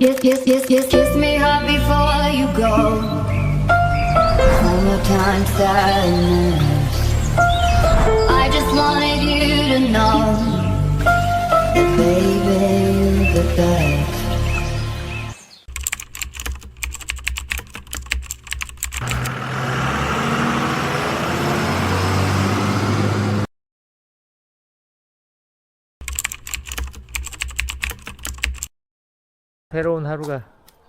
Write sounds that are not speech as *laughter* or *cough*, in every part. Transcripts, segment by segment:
kiss, kiss, kiss, kiss, kiss me hard before you go. Summertime sadness. I just wanted you to know that baby you're the best. 새로운 하루가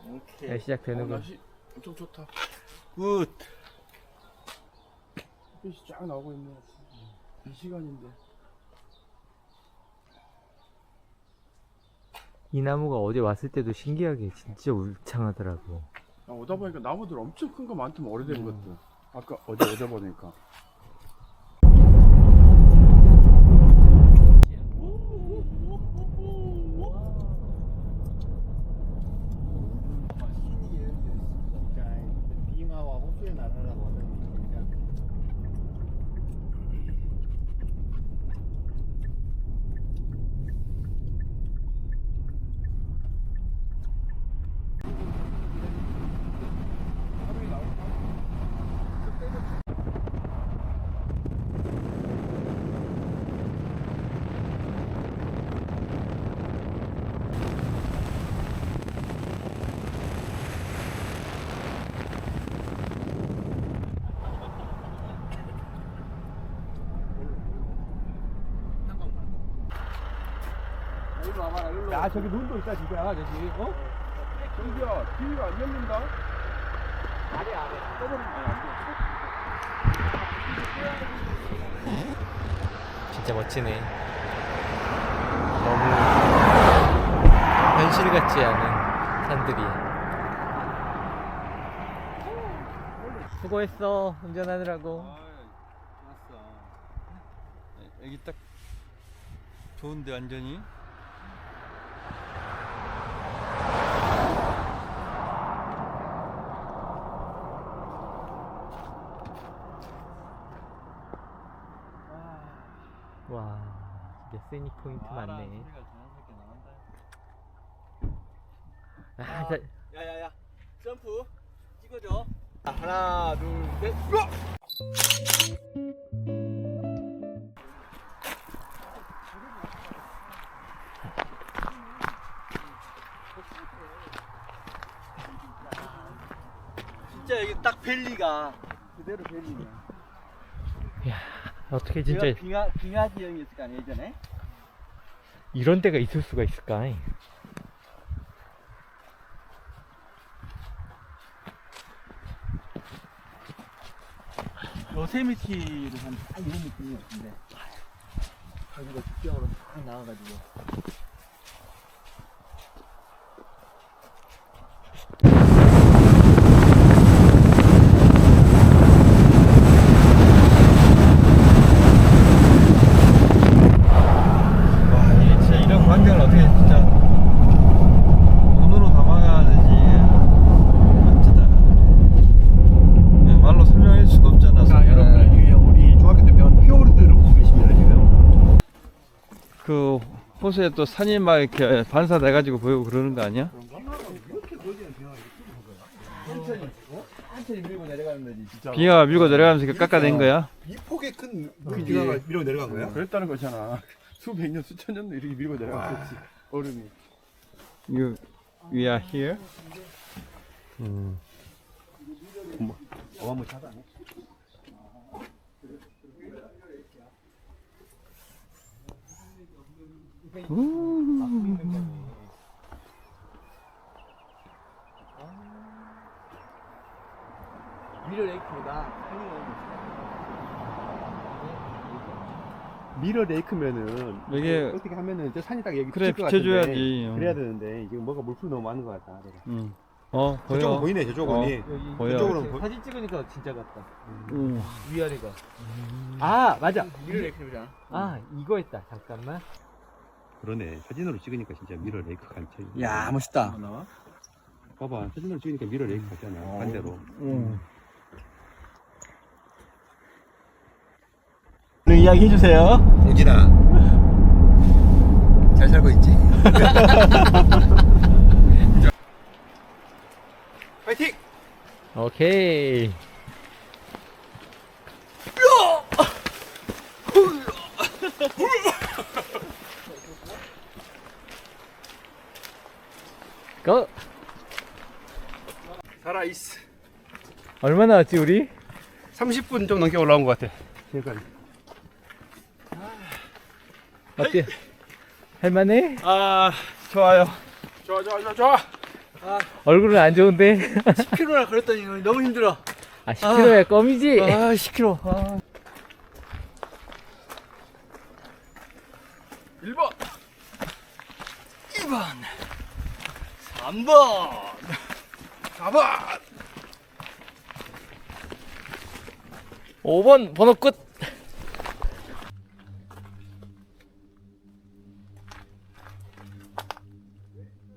오케이. 시작되는 거. 날씨 엄청 좋다. 굿. 햇빛이 쫙 나오고 있네. 이 시간인데. 이 나무가 어제 왔을 때도 신기하게 진짜 울창하더라고. 아, 오다 보니까 나무들 엄청 큰 거 많더만 오래된 것도. 아까 어제 어제 보니까. 빙하와 호수의 나라라고 하더니 야 저기 눈도 있다 진짜 저기. 어? 저기야 뒤가 안 열린다. 아래 아래. 진짜 멋지네. 너무 현실 같지 않은 산들이. 수고했어 운전하느라고. 좋았어. 여기 딱 좋은데 완전히. 와 진짜 세니 포인트 많네. 소리가 자연스럽게 나온다. 아, 자, 야야야 점프 찍어줘. 하나 둘 셋. 진짜 여기 딱 벨리가 그대로 벨리네. 어떻게 진짜 여기가 빙하 빙하 지형이었을 거 예전에? 이런 데가 있을 수가 있을까? 요세미티를 한딱 이런 느낌이었는데. 여기가 직경으로 딱 나와가지고 와 이게 진짜 이런 광경을 어떻게 진짜 눈으로 담아가야 되지 멋지다 네, 말로 설명할 수가 없잖아 자, 여러분, 이게 우리 중학교 때 배운 피오르드를 보고 계십니다, 지금. 그 호수에 또 산이 막 이렇게 반사돼가지고 보이고 그러는 거 아니야? 천천히 밀고 내려가는 거지 진짜 비가 밀고 내려가면서 이렇게 깎아낸 거야? 이 폭의 큰 비가 밀어 내려간 거야? 그랬다는 거잖아. *laughs* 수백 년 수천 년도 이렇게 밀고 내려갔겠지. 얼음이. You, we are here? 어마무시하다. 미러 레이크보다 산이 미러 레이크면은 이게- 어떻게 하면은 저 산이 딱 여기 그래, 비춰줘야지. 같은데 어. 그래야 되는데 이게 뭐가 물풀 너무 많은 것 같다. 내가. 응. 어 저쪽은 보여 보이네, 저쪽은. 어. 이. 보여 저쪽으로는 보... 사진 찍으니까 진짜 같다. 응. 위아래가. 아 맞아. 미러 레이크잖아 아 이거 했다. 잠깐만. 그러네. 사진으로 찍으니까 진짜 미러 레이크 같아. 야 멋있다. 봐봐. 사진으로 찍으니까 미러 레이크 같잖아. 어. 반대로. 응. 오늘 이야기 해주세요. 동진아. 잘 살고 있지? *laughs* 파이팅! 오케이. 얼마 나 왔지 우리? 30분 좀 넘게 올라온 것 같아. 지금까지. 어때? 할만해? 아, 좋아요. 좋아 좋아 좋아 좋아 얼굴은 안 좋은데? *laughs* 10km나 걸었더니 너무 힘들어. 아 10kg야 껌이지? 아, 10km. 아. 1번 2번. 3번. 4번 5번 번호 끝!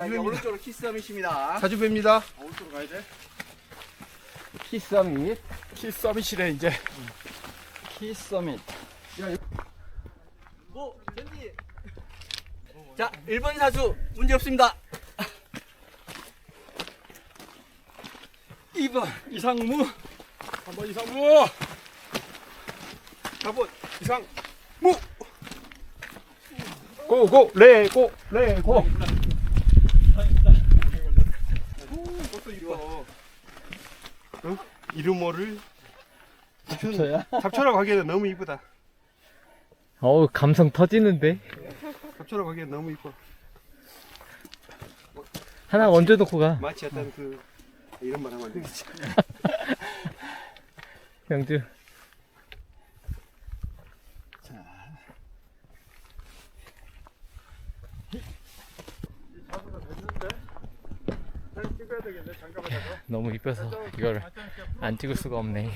오른쪽으로 키스함이십니다. 자주 뵙니다 오른쪽으로 가야 돼. 키썸이 키썸이시래 이제 키스 서밋. 오, 젠디. 자, 1번 사수 문제 없습니다. 2번 이상무. 3번 이상무 4번 이상 무. 고고 레고 레고. 꽃도 이뻐 응? 이름 뭐를 잡초야? 잡초라고 하기에는 너무 이쁘다. 어우 감성 터지는데? 잡초라고 하기엔 너무 이뻐. 하나 얹어놓고 가. 마치 어떤 그 이런 말 하면 안 되겠지 영주 되겠네 잠깐 *laughs* 너무 이뻐서 이걸 안 찍을 수가 없네.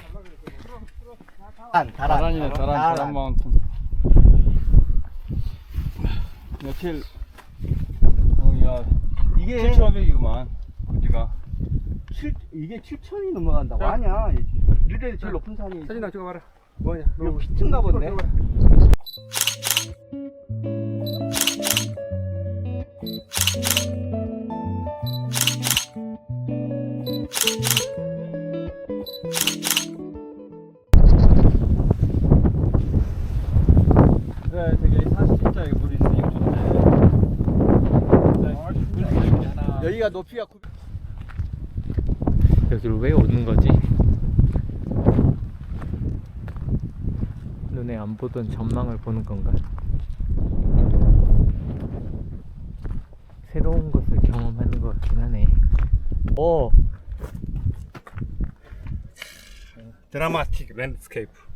다란이네 다란. 다란. 마운틴. 며칠. 어 야 이게 7,500이구만 우리가. 7 이게 7천이 넘어간다고? 자. 아니야. 우리나라에 제일 높은 산이. 사진 나 찍어봐라. 뭐냐? 이거 피트인가 본데. 여기가 높이가 9 여기를 왜 오는 거지? 눈에 안 보던 전망을 보는 건가? 새로운 것을 경험하는 것 같긴 하네. 오, 드라마틱 랜드스케이프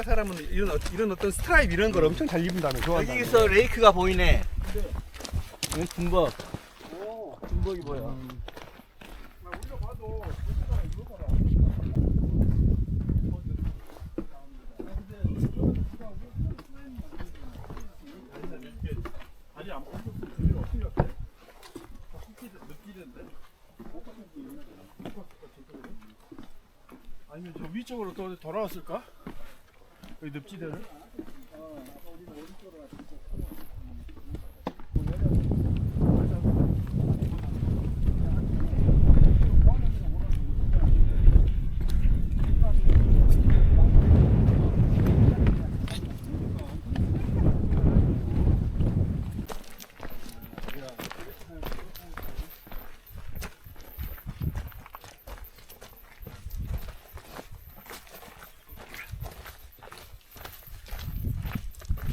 우리나라 사람은 이런 어- 이런 어떤 스트라이프 이런 걸 엄청 잘 입는다는 좋아한다. 여기서 레이크가 보이네. 여기 군벅. 군벅이 보여. 아니면 저 위쪽으로 또 돌아왔을까? 여기 늪지대를?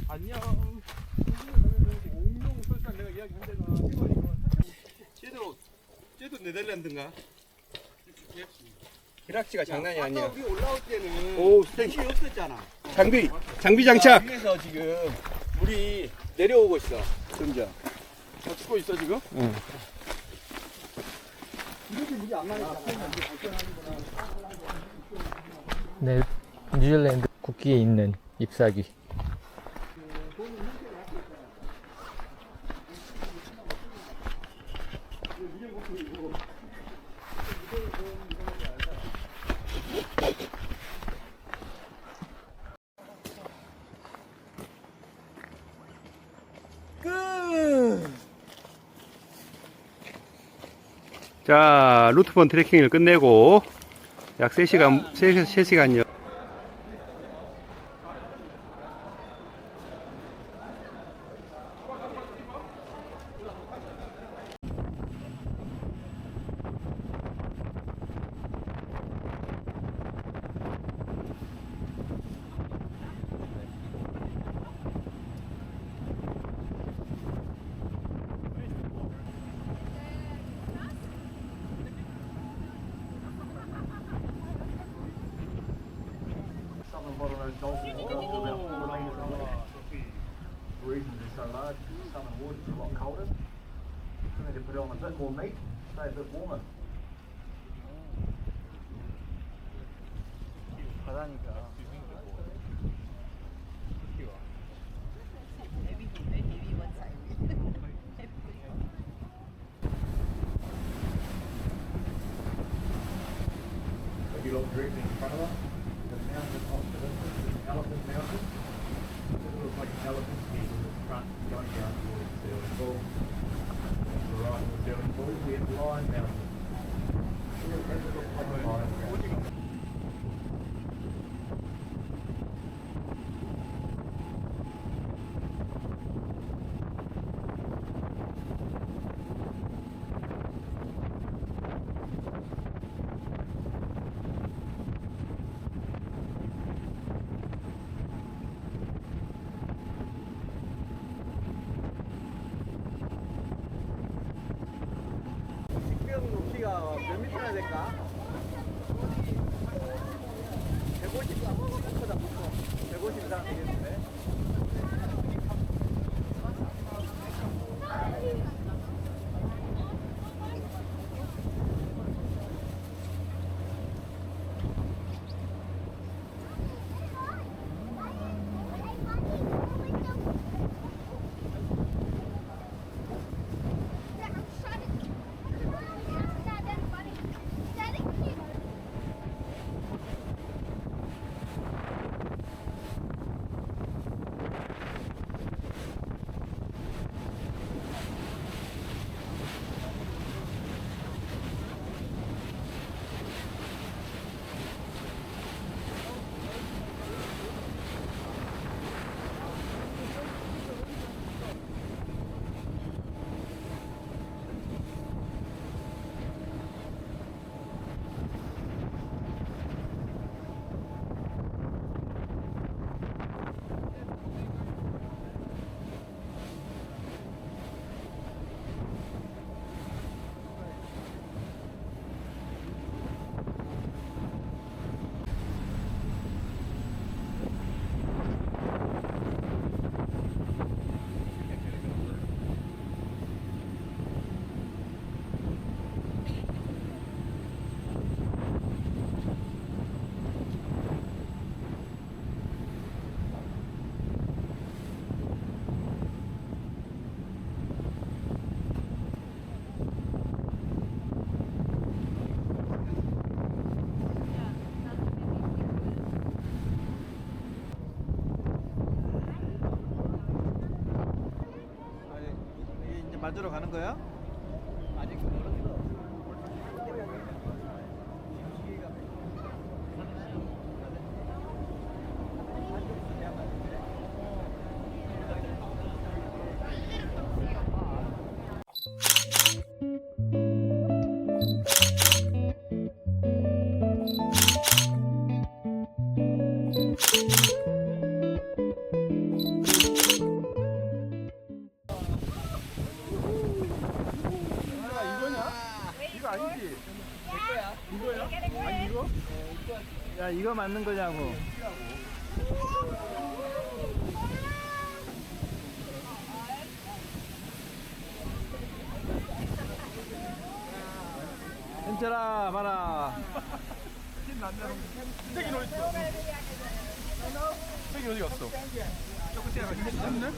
안녕. 옹룡 설산 내가 이야기한 데가 쟤도 쟤도 네덜란드인가? 기락지가 장난이 아니야. 우리 올라올 때는 오, 택시 없었잖아. 장비 장비 장착. 위에서 지금 물이 내려오고 있어. 점점. 다 찍고 있어 지금? 이렇게 물이 안 나니까. 네, 뉴질랜드 국기에 있는 잎사귀. 자, 루트본 트레킹을 끝내고 약 3시간, 3시간요. Dolphins. The reason they're so large is the southern waters are a lot colder. So they can put on a bit more meat, stay a bit warmer. we had lawn down 만들어 가는 거야? 이거 맞는 거냐고. 현철아 봐라. 저기 어디 갔어? 저 끝에 가있네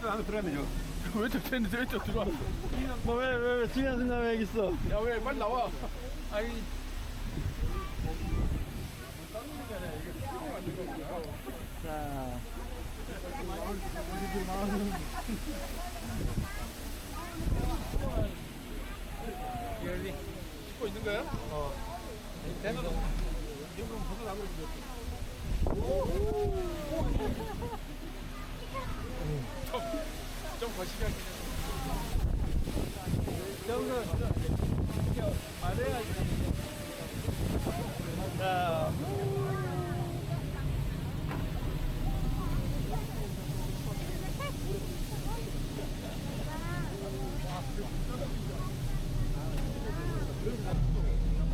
저 안에 들어갔네 저. 왼쪽 됐는데 왼쪽 들어왔어. 너왜왜 중요한 순간 왜 여기 있어? 야 왜 빨리 나와. 아 이. 찍고 있는 거야? 어. 좀 거시기 하긴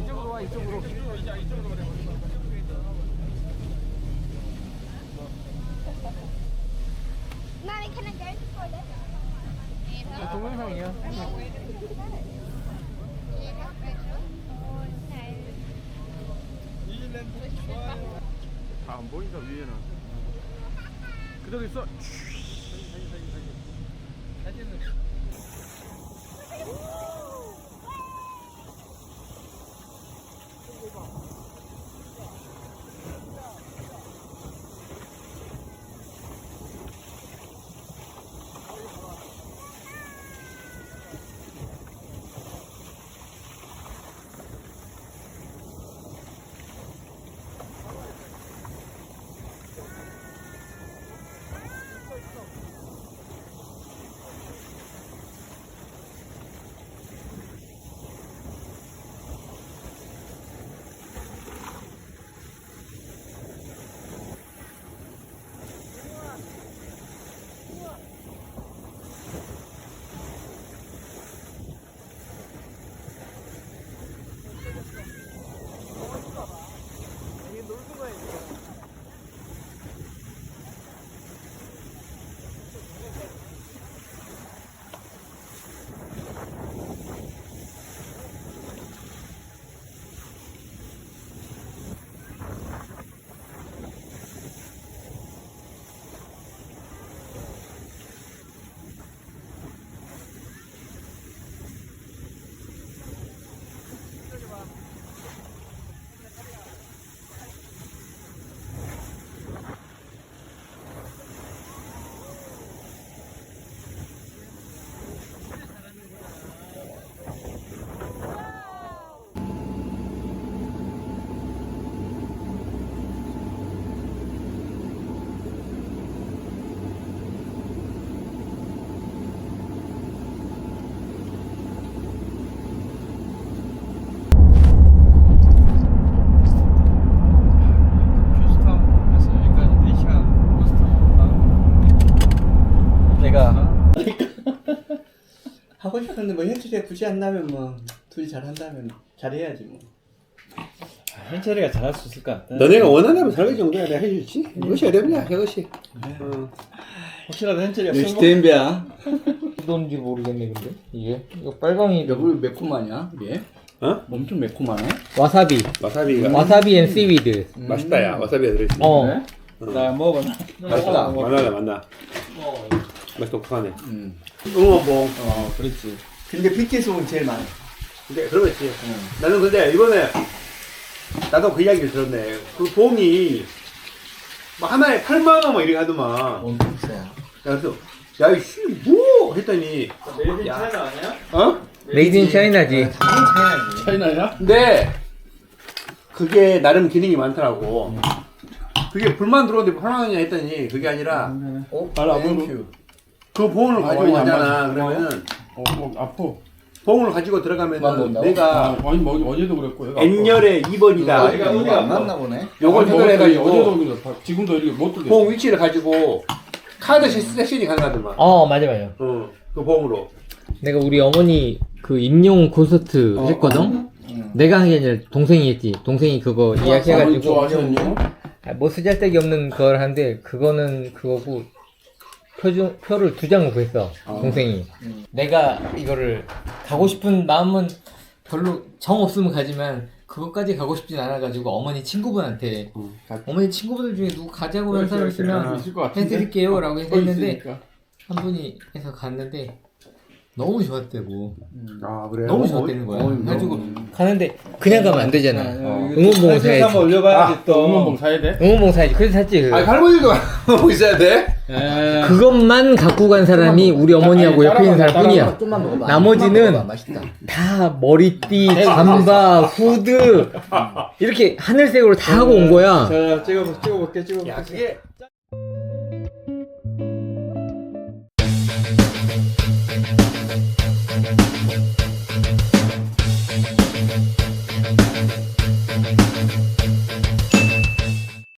이쪽으로 와 이쪽으로 이쪽으로 이제 이쪽으로 가래 Mommy, can I go to the toilet? 동영상이야 다 안 보인다 위에는. 그대로 있어 하고 싶은데 뭐 현철이가 굳이 한다면 뭐 둘이 잘한다면 잘해야지 뭐. 현철이가 잘할 수 있을 것 같다. 너네가 원한다면 설거지 정도야 내가 해주지 이것이 어렵냐 이것이 어. 혹시라도 현철이가 성공 댐비야. 뭔지 모르겠네 근데 이게 이거 빨강이 여기 매콤하냐? 얘? 어? 엄청 매콤하네. 와사비 와사비가 와사비 앤 씨위드 맛있다 야 와사비가 들어있어 어 나 먹어봐. 맛있다. 만나다 만나 맛이 독특하네 음. 응어봉 어, 그렇지. 근데 BTS 은 제일 많아. 근데 그러겠지 나는 근데 이번에 나도 그 이야기를 들었네 그 봉이 뭐 하나에 8만 원 뭐 이렇게 하더만 엄청 비싸요. 야, 그래서 야 이씨 뭐 했더니 메이드 차이나 아니야? 어? 메이드 인 차이나지 당연히 차이나지. 차이나야? 근데 그게 나름 기능이 많더라고 그게 불만 들어오는데 8만 원이냐 했더니 그게 아니라 어? 알아, 땡큐. 그 봉을 가지고 안 가잖아 맞아. 그러면은 어, 뭐 아파. 봉을 가지고 들어가면은 먹는다고? 내가 아, 아니 뭐 어제도 그랬고. 얘가 아파. N열의 2번이다 어디가 어디가 안 맞나 보네. 요걸 해결해가지고 어제도 그랬어. 지금도 이렇게 못 들겠어. 봉 위치를 가지고 카드 세션이 가능하더만 어 맞아 맞아 어, 그 봉으로 내가 우리 어머니 그 임용 콘서트 어, 했거든 응. 내가 한 게 아니라 동생이 했지 동생이 그거 아버지 예약해가지고 좋아하셨냐? 아, 뭐 쓰잘데기 없는 걸 하는데 그거는 그거고 표준 표를 두 장을 구했어 동생이 내가 이거를 가고 싶은 마음은 별로 정 없으면 가지만 그것까지 가고 싶진 않아가지고 어머니 친구분한테 응, 가- 어머니 친구분들 중에 누구 가자고 하는 사람. 있으면 있을 것 같은데? 해드릴게요 라고 해서 거기 했는데 있으니까. 한 분이 해서 갔는데 너무 좋았대고 아 그래요? 너무 좋았다는 거야. 어, 어, 그래가지고 어. 가는데 그냥 가면 안 되잖아. 어. 응원봉 사야지. 한번 올려봐야지 아, 또 응원봉 사야 돼? 응원봉 사야지. 그래서 샀지. 그거. 아 할머니도 *laughs* 하고 있어야 돼? 에. 그것만 갖고 간 사람이 우리 어머니하고 옆에 있는 사람 뿐이야. 좀만 먹어봐. 나머지는 좀만 먹어봐. 맛있다. 다 머리띠, 잠바, 후드 이렇게 하늘색으로 다 하고 온 거야. 자 찍어볼 찍어볼게 찍어볼게 그게